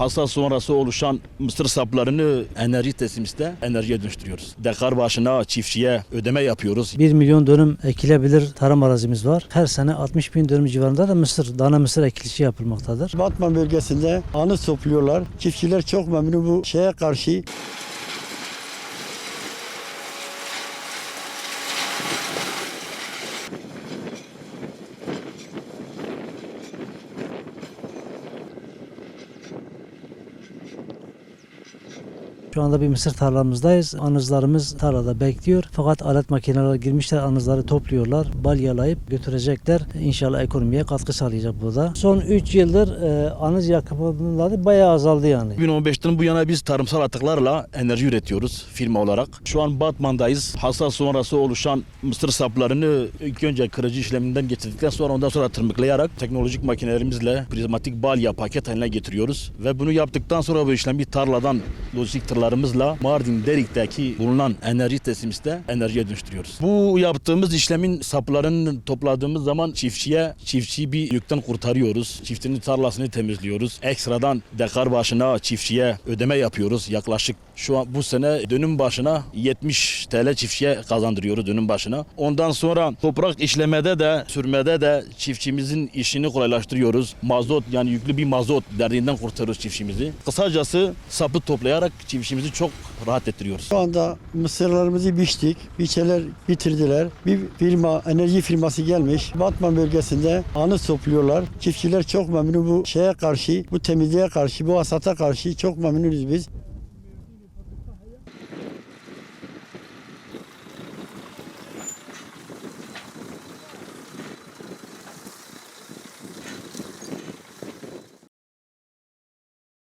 hasat sonrası oluşan mısır saplarını enerji teslimizde enerjiye dönüştürüyoruz. Dekar başına çiftçiye ödeme yapıyoruz. 1 milyon dönüm ekilebilir tarım arazimiz var. Her sene 60 bin dönüm civarında da mısır, dana mısır ekilişi yapılmaktadır. Batman bölgesinde anı topluyorlar. Çiftçiler çok memnun bu şeye karşı. Şu anda bir mısır tarlamızdayız. Anızlarımız tarlada bekliyor. Fakat alet makineleri girmişler. Anızları topluyorlar. Balyalayıp götürecekler. İnşallah ekonomiye katkı sağlayacak bu da. Son 3 yıldır e, anız yakımları bayağı azaldı yani. 2015'ten bu yana biz tarımsal atıklarla enerji üretiyoruz firma olarak. Şu an Batman'dayız. Hasat sonrası oluşan mısır saplarını ilk önce kırıcı işleminden geçirdikten sonra ondan sonra tırmıklayarak teknolojik makinelerimizle prizmatik balya paket haline getiriyoruz. Ve bunu yaptıktan sonra bu işlemi tarladan lojistik tırlarımızla Mardin Derik'teki bulunan enerji teslimizde enerjiye dönüştürüyoruz. Bu yaptığımız işlemin saplarını topladığımız zaman çiftçiye çiftçiyi bir yükten kurtarıyoruz. Çiftinin tarlasını temizliyoruz. Ekstradan dekar başına çiftçiye ödeme yapıyoruz. Yaklaşık şu an bu sene dönüm başına 70 TL çiftçiye kazandırıyoruz dönüm başına. Ondan sonra toprak işlemede de sürmede de çiftçimizin işini kolaylaştırıyoruz. Mazot yani yüklü bir mazot derdinden kurtarıyoruz çiftçimizi. Kısacası sapı toplayarak çiftçimizi çok rahat ettiriyoruz. Şu anda mısırlarımızı biçtik. Biçeler bitirdiler. Bir firma, enerji firması gelmiş. Batman bölgesinde anı topluyorlar. Çiftçiler çok memnun bu şeye karşı, bu temizliğe karşı, bu hasata karşı çok memnunuz biz.